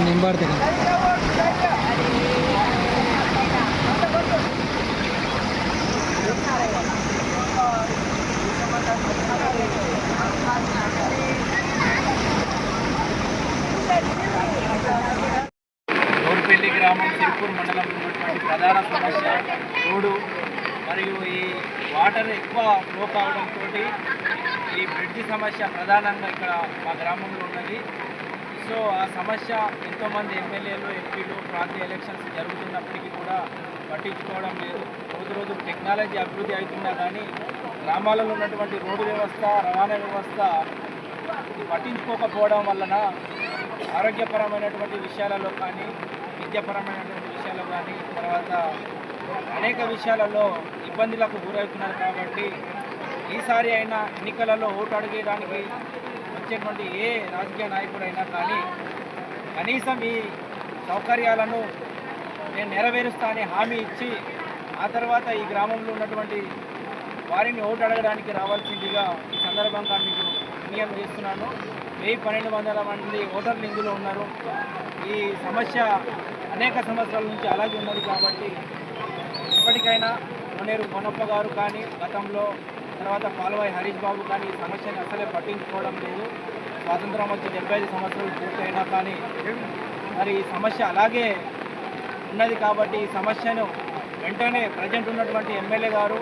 నింబాడితే రోడ్పల్లి గ్రామం సిరిపూర్ మండలంలో ఉన్నటువంటి ప్రధాన సమస్య రోడ్డు మరియు ఈ వాటర్ ఎక్కువ ఫ్లో కావడంతో ఈ బ్రిడ్జి సమస్య ప్రధానంగా ఇక్కడ మా గ్రామంలో ఉన్నది. సో ఆ సమస్య ఎంతోమంది ఎమ్మెల్యేలు ఎంపీలు ప్రాంతీయ ఎలక్షన్స్ జరుగుతున్నప్పటికీ కూడా పట్టించుకోవడం లేదు. రోజు రోజు టెక్నాలజీ అభివృద్ధి అవుతున్నా కానీ గ్రామాలలో ఉన్నటువంటి రోడ్డు వ్యవస్థ రవాణా వ్యవస్థ పట్టించుకోకపోవడం వలన ఆరోగ్యపరమైనటువంటి విషయాలలో కానీ విద్యాపరమైనటువంటి విషయాలు కానీ తర్వాత అనేక విషయాలలో ఇబ్బందులకు గురవుతున్నారు కాబట్టి ఈసారి అయినా ఎన్నికలలో ఓటు అడిగేయడానికి వచ్చేటువంటి ఏ రాజకీయ నాయకుడైనా కానీ కనీసం ఈ సౌకర్యాలను నేను నెరవేరుస్తా అని హామీ ఇచ్చి ఆ తర్వాత ఈ గ్రామంలో ఉన్నటువంటి వారిని ఓటు అడగడానికి రావాల్సిందిగా ఈ సందర్భంగా మీకు వినియం చేస్తున్నాను. వెయ్యి పన్నెండు వందల మంది ఓటర్లు ఇందులో ఉన్నారు. ఈ సమస్య అనేక సంవత్సరాల నుంచి అలాగే ఉన్నది కాబట్టి ఇప్పటికైనా కొనేరు మొనప్ప గారు కానీ గతంలో తర్వాత పాల్వాయి హరీష్ బాబు కానీ ఈ సమస్యను అసలే పట్టించుకోవడం లేదు. స్వాతంత్రం వచ్చి డెబ్బై ఐదు సంవత్సరాలు పూర్తయినా కానీ మరి ఈ సమస్య అలాగే ఉన్నది కాబట్టి ఈ సమస్యను వెంటనే ప్రజెంట్ ఉన్నటువంటి ఎమ్మెల్యే గారు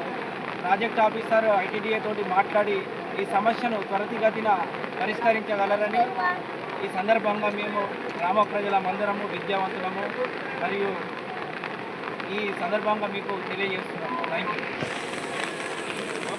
ప్రాజెక్ట్ ఆఫీసర్ ఐటీడీఏ తోటి మాట్లాడి ఈ సమస్యను త్వరితగతిన పరిష్కరించగలరని ఈ సందర్భంగా మేము గ్రామ ప్రజల మందిరము విద్యావంతులము మరియు ఈ సందర్భంగా మీకు తెలియజేస్తున్నాము. థ్యాంక్ యూ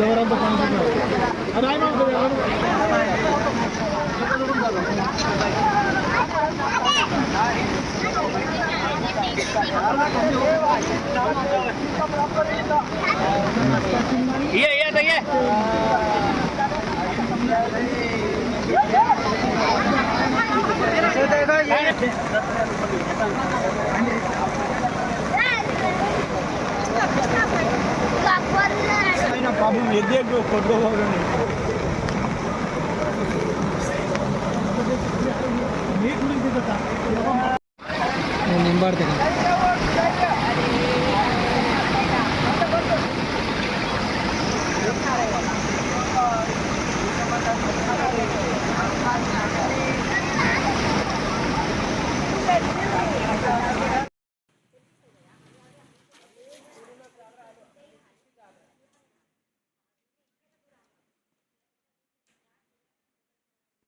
गौरव दुकान अरे आई ये ये तो ये। పాపం ఎద్దే కొట్టుకోవాలి నింబాడితే